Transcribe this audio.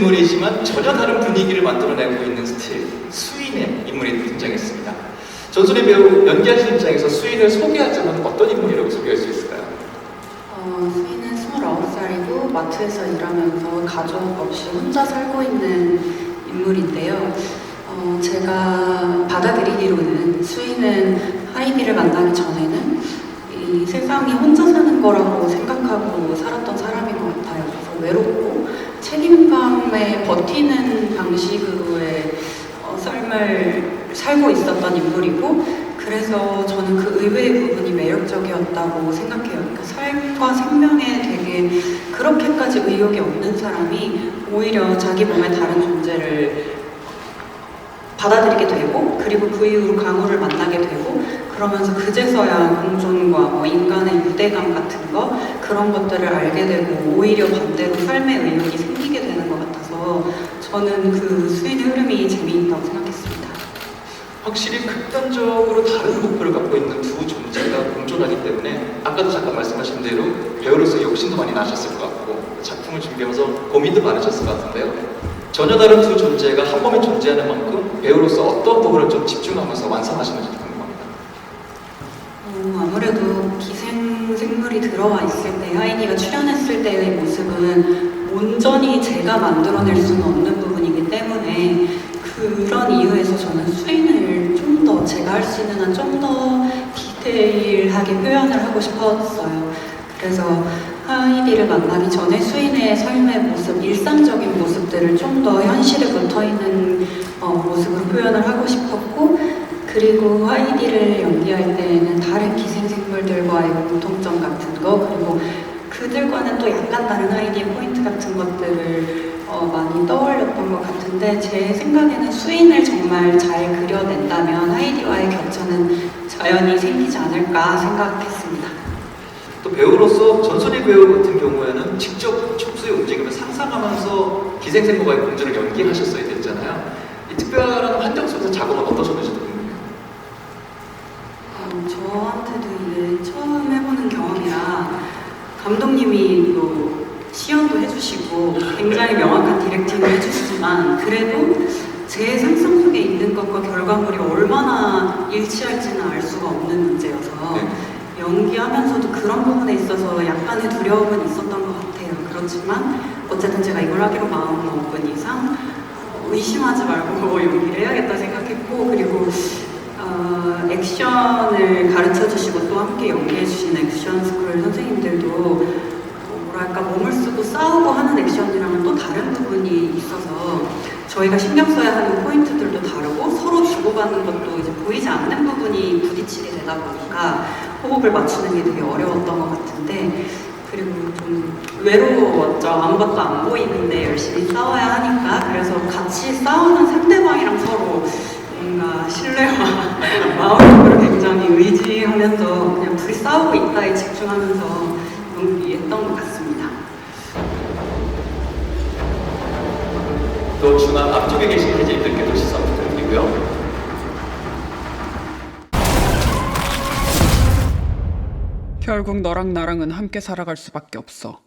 인물이지만 전혀 다른 분위기를 만들어내고 있는 스틸 수인의 인물이 등장했습니다. 전소리 배우 연기하시는 입장에서 수인을 소개하자면 어떤 인물이라고 소개할 수 있을까요? 어, 수인은 29살이고 마트에서 일하면서 가족 없이 혼자 살고 있는 인물인데요. 어, 제가 받아들이기로는 수인은 하이비를 만나기 전에는 이 세상이 혼자 사는 거라고 생각하고 살았던 사람인 것 같아요. 그래서 외롭고 책임감에 버티는 방식으로의 어, 삶을 살고 있었던 인물이고 그래서 저는 그 의외의 부분이 매력적이었다고 생각해요. 그러니까 삶과 생명에 되게 그렇게까지 의욕이 없는 사람이 오히려 자기 몸의 다른 존재를 받아들이게 되고 그리고 그 이후로 강우를 만나게 되고 그러면서 그제서야 공존과 뭐 인간의 유대감 같은 거 그런 것들을 알게 되고 오히려 반대로 삶의 의욕이 생기게 되는 것 같아서 저는 그 수인의 흐름이 재미있다고 생각했습니다. 확실히 극단적으로 다른 목표를 갖고 있는 두 존재가 공존하기 때문에 아까도 잠깐 말씀하신 대로 배우로서 욕심도 많이 나셨을 것 같고 작품을 준비하면서 고민도 많으셨을 것 같은데요. 전혀 다른 두 존재가 한 몸에 존재하는 만큼 배우로서 어떤 부분을 좀 집중하면서 완성하시는지 궁금합니다. 어, 아무래도 기 생생물이 들어와 있을 때 하이디가 출연했을 때의 모습은 온전히 제가 만들어낼 수는 없는 부분이기 때문에 그런 이유에서 저는 수인을 좀 더 제가 할 수 있는 한 좀 더 디테일하게 표현을 하고 싶었어요. 그래서 하이디를 만나기 전에 수인의 삶의 모습, 일상적인 모습들을 좀 더 현실에 붙어 있는 어, 모습으로 표현을 하고 싶었고 그리고 하이디를 연기할 때에는 다른 기생생물들과의 공통점 같은 거 그리고 그들과는 또 약간 다른 하이디의 포인트 같은 것들을 어, 많이 떠올렸던 것 같은데 제 생각에는 수인을 정말 잘 그려낸다면 하이디와의 격차는 자연히 생기지 않을까 생각했습니다. 또 배우로서 전소리 배우 같은 경우에는 직접 촉수의 움직임을 상상하면서 기생생물과의 공존을 연기하셨어야 됐잖아요. 이 특별한 환경 속에서 작업은 어떠셨는지도 궁금해요. 어, 저한테도 이게 처음 해보는 경험이라 감독님이 또 시연도 해주시고 굉장히 명확한 디렉팅을 해주시지만 그래도 제 상상 속에 있는 것과 결과물이 얼마나 일치할지는 알 수가 없는 문제여서 네. 연기하면서도 그런 부분에 있어서 약간의 두려움은 있었던 것 같아요. 그렇지만 어쨌든 제가 이걸 하기로 마음 먹은 이상 어, 의심하지 말고 연기를 해야겠다 생각했고 그리고 어, 액션을 가르쳐 주시고 또 함께 연기해 주신 액션 스쿨 선생님들도 어, 뭐랄까 몸을 쓰고 싸우고 하는 액션이랑은 또 다른 부분이 있어서 저희가 신경 써야 하는 포인트들도 다르고 서로 주고받는 것도 이제 보이지 않는 부분이 부딪히게 되다 보니까 호흡을 맞추는 게 되게 어려웠던 것 같은데 그리고 좀 외로웠죠. 아무것도 안 보이는데 열심히 싸워야 하니까 그래서 같이 싸우는 상대방이랑 서로 뭔가 신뢰와 마음으로 굉장히 의지하면서 그냥 둘이 싸우고 있다에 집중하면서 연기했던 것 같습니다. 또 중앙 앞쪽에 계신 해질들께도 시선 부탁드리고요. 결국 너랑 나랑은 함께 살아갈 수밖에 없어.